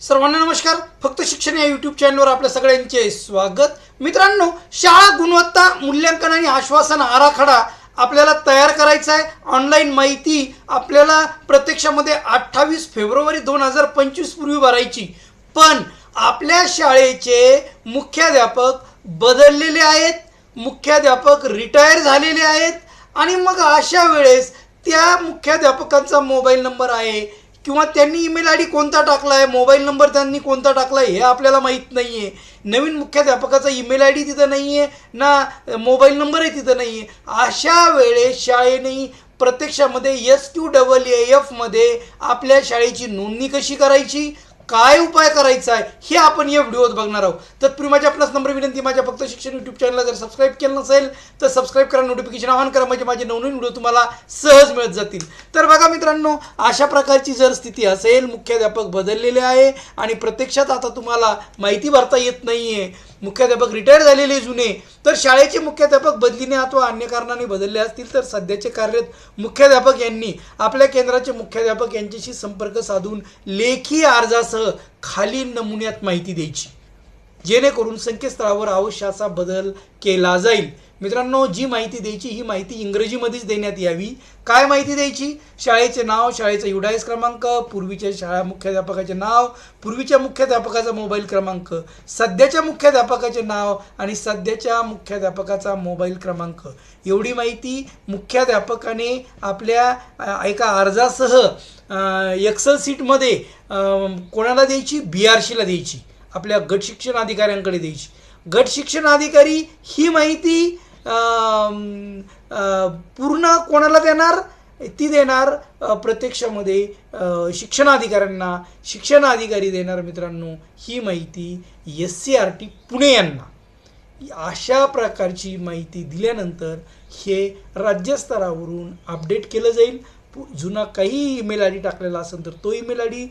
सर्वांना नमस्कार. फक्त शिक्षण या यूट्यूब चॅनलवर आपल्या सगळ्यांचे स्वागत. मित्रांनो शाळा गुणवत्ता मूल्यांकन आणि आश्वासन आराखडा आपल्याला तयार करायचा आहे. ऑनलाईन माहिती आपल्याला प्रत्यक्षामध्ये अठ्ठावीस फेब्रुवारी दोन हजार पंचवीस पूर्वी भरायची. पण आपल्या शाळेचे मुख्याध्यापक बदललेले आहेत. मुख्याध्यापक रिटायर झालेले आहेत. आणि मग अशा वेळेस त्या मुख्याध्यापकांचा मोबाईल नंबर आहे. किंवा त्यांनी ईमेल आय डी कोणता टाकला आहे मोबाईल नंबर त्यांनी कोणता टाकला आहे हे आपल्याला माहीत नाही आहे नवीन मुख्याध्यापकाचा ईमेल आय डी तिथं नाही आहे ना मोबाईल नंबरही तिथं नाही आहे अशा वेळेस शाळेने प्रत्यक्षामध्ये एस क्यू डबल ए एफमध्ये आपल्या शाळेची नोंदणी कशी करायची? काय उपाय करायचा आहे हे आपण या व्हिडिओत बघणार आहोत. तत्पूर्वी माझ्या आपलाच नंबर विनंती माझ्या फक्त शिक्षण यूट्यूब चॅनलला जर सबस्क्राईब केलं नसेल तर सबस्क्राईब करा नोटिफिकेशन ऑन करा म्हणजे माझे नवनवीन व्हिडिओ तुम्हाला सहज मिळत जातील. तर बघा मित्रांनो अशा प्रकारची जर स्थिती असेल मुख्याध्यापक बदललेले आहे आणि प्रत्यक्षात आता तुम्हाला माहिती भरता येत नाही आहे मुख्याध्यापक रिटायर झालेले जुने. तर शाळेचे मुख्याध्यापक बदलीने अथवा अन्य कारणाने बदलले असतील तर सध्याचे कार्यरत मुख्याध्यापक यांनी आपल्या केंद्राचे मुख्याध्यापक यांच्याशी संपर्क साधून लेखी अर्जासह खालील नमुन्यात माहिती द्यायची. जेणेकरून संकेतस्थळावर आवश्यक असा बदल केला जाईल. मित्रांनो जी माहिती द्यायची ही माहिती इंग्रजीमध्येच देण्यात यावी. काय माहिती द्यायची? शाळेचे नाव शाळेचा युडायस क्रमांक पूर्वीच्या शाळा मुख्याध्यापकाचे नाव पूर्वीच्या मुख्याध्यापकाचा मोबाईल क्रमांक सध्याच्या मुख्याध्यापकाचे नाव आणि सध्याच्या मुख्याध्यापकाचा मोबाईल क्रमांक. एवढी माहिती मुख्याध्यापकाने आपल्या एका अर्जासह एक्सल सीटमध्ये कोणाला द्यायची? बी आर सीला द्यायची. आपल्या गट शिक्षण अधिकाऱ्यांकडे द्यायची. गट शिक्षण अधिकारी ही माहिती पूर्ण कोणाला देणार? ती देणार प्रत्यक्षामध्ये शिक्षणाधिकाऱ्यांना शिक्षण अधिकारी देणार मित्रांनो ही माहिती S C R T Pune यांना. अशा प्रकारची माहिती दिल्यानंतर हे राज्यस्तरावरून अपडेट केलं जाईल. जुना काही ईमेल आय डी टाकलेला असेल तर तो ईमेल आय डी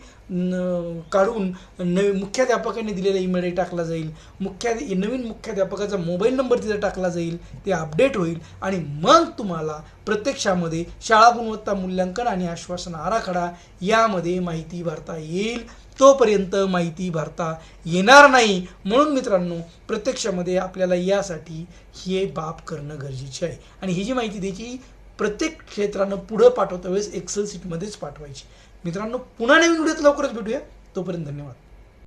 काढून नवी मुख्याध्यापकाने दिलेला ईमेल आय डी टाकला जाईल. मुख्या नवीन मुख्याध्यापकाचा मोबाईल नंबर तिथे टाकला जाईल. ते अपडेट होईल. आणि मग तुम्हाला प्रत्यक्षामध्ये शाळा गुणवत्ता मूल्यांकन आणि आश्वासन आराखडा यामध्ये माहिती भरता येईल. तोपर्यंत माहिती भरता येणार नाही. म्हणून मित्रांनो प्रत्यक्षामध्ये आपल्याला यासाठी हे बाब करणं गरजेचे आहे. आणि ही जी माहिती द्यायची प्रत्येक क्षेत्रानं पुढं पाठवता वेळेस एक्सेल सीटमध्येच पाठवायची. मित्रांनो पुन्हा नवीन व्हिडिओत लवकरच भेटूया. तोपर्यंत धन्यवाद.